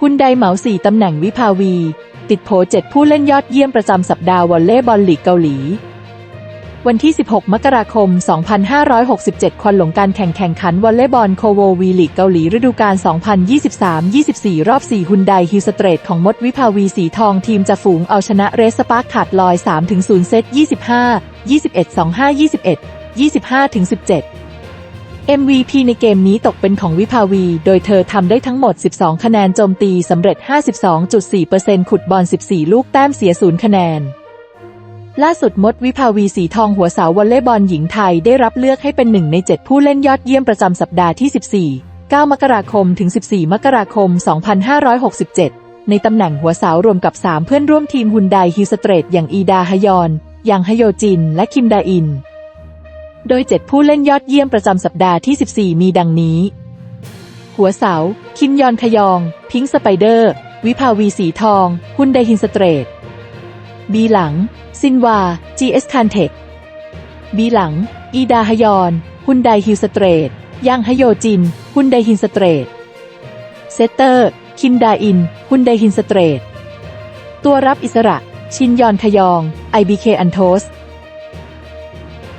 ฮุนไดเหมาสี่ตำแหน่งวิภาวี ติดโผเจ็ดผู้เล่นยอดเยี่ยมประจำสัปดาห์วอลเลย์บอลลีกเกาหลี วันที่ 16 มกราคม 2567 ควันหลงการแข่งแข่งขันวอลเลย์บอลโคโววีลีกเกาหลีฤดูกาล 2023-24 รอบ 4 ฮุนไดฮิลสเตรทของมดวิภาวีสีทองทีมจะฝูงเอาชนะเรสสปาร์คขาดลอย 3-0 เซต 25 21 25 21 25 17 MVP ในเกมนี้ตกเป็นของวิภาวี โดยเธอทำได้ทั้งหมด 12 คะแนนโจมตีสำเร็จ 52.4%ขุดบอล 14 ลูกแต้มเสียศูนย์คะแนน ล่าสุดมดวิภาวีสีทองหัวเสาวอลเลย์บอลหญิงไทยได้รับเลือกให้เป็นหนึ่งใน 7 ผู้เล่นยอดเยี่ยมประจำสัปดาห์ที่ 14 9 มกราคมถึง 14 มกราคม 2567 ในตำแหน่งหัวเสารวมกับ 3 เพื่อนร่วมทีมฮุนไดฮิสเตรทอย่างอีดาฮยอนยังฮโยจิน และคิมดาอิน โดย 7 ผู้เล่นยอดเยี่ยมประจำสัปดาห์ที่ 14 มีดังนี้ หัวเสา คิมยอนขยอง พิงค์สไปเดอร์ วิภาวีสีทอง ฮุนไดฮินสเตรทบีหลัง ซินวา GS c a n t e c h บีหลัง อีดาฮยอน ฮุนไดฮิลสเตรทยังฮโยจิน ฮุนไดฮินสเตรทเซตเตอร์ คิมดาอิน ฮุนไดฮินสเตรทตัวรับอิสระ ชินยอนขยอง IBK อันโทส